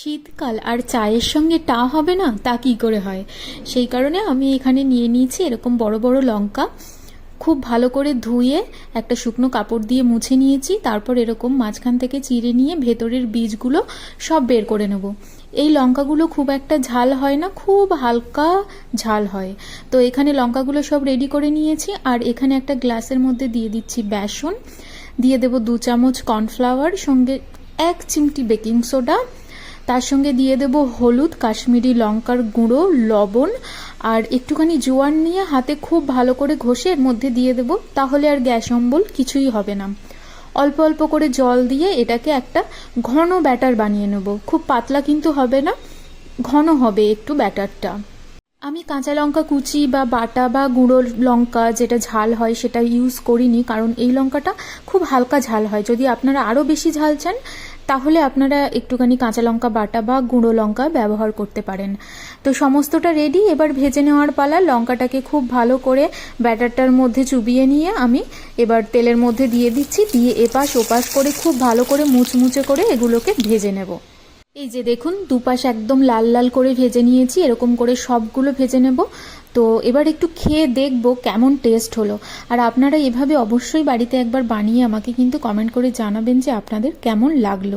শীতকাল আর চায়ের সঙ্গে টা হবে না, তা কি করে হয়? সেই কারণে আমি এখানে নিয়ে নিয়েছি এরকম বড় বড় লঙ্কা। খুব ভালো করে ধুয়ে একটা শুকনো কাপড় দিয়ে মুছে নিয়েছি, তারপর এরকম মাঝখান থেকে চিড়ে নিয়ে ভেতরের বীজগুলো সব বের করে নেব। এই লঙ্কাগুলো খুব একটা ঝাল হয় না, খুব হালকা ঝাল হয়। তো এখানে লঙ্কাগুলো সব রেডি করে নিয়েছি, আর এখানে একটা গ্লাসের মধ্যে দিয়ে দিচ্ছি বেসন। দিয়ে দেব দু চামচ কর্নফ্লাওয়ার সঙ্গে এক চিমটি বেকিং সোডা তার সঙ্গে দিয়ে দেব হলুদ, কাশ্মীরি লঙ্কার গুঁড়ো, লবণ আর একটুখানি জোয়ান নিয়ে হাতে খুব ভালো করে ঘষে এর মধ্যে দিয়ে দেব, তাহলে আর গ্যাস অম্বল কিছুই হবে না। অল্প অল্প করে জল দিয়ে এটাকে একটা ঘন ব্যাটার বানিয়ে নেব। খুব পাতলা কিন্তু হবে না, ঘন হবে একটু ব্যাটারটা। আমি কাঁচা লঙ্কা কুচি বা বাটা বা গুঁড়ো লঙ্কা যেটা ঝাল হয় সেটা ইউজ করিনি, কারণ এই লঙ্কাটা খুব হালকা ঝাল হয়। যদি আপনারা আরও বেশি ঝাল চান তাহলে আপনারা একটুখানি কাঁচা লঙ্কা বাটা বা গুঁড়ো লঙ্কা ব্যবহার করতে পারেন। তো সমস্তটা রেডি এবার ভেজে নেওয়ার পালা লঙ্কাটাকে খুব ভালো করে ব্যাটারটার মধ্যে চুবিয়ে নিয়ে আমি এবার তেলের মধ্যে দিয়ে দিচ্ছি, দিয়ে এপাশ ওপাশ করে খুব ভালো করে মুচমুচে করে এগুলোকে ভেজে নেব। এই যে দেখুন, দুপাশ একদম লাল লাল করে ভেজে নিয়েছি, এরকম করে সবগুলো ভেজে নেব। তো এবার একটু খেয়ে দেখব কেমন টেস্ট হলো। আর আপনারা এভাবে অবশ্যই বাড়িতে একবার বানিয়ে আমাকে কিন্তু কমেন্ট করে জানাবেন যে আপনাদের কেমন লাগল।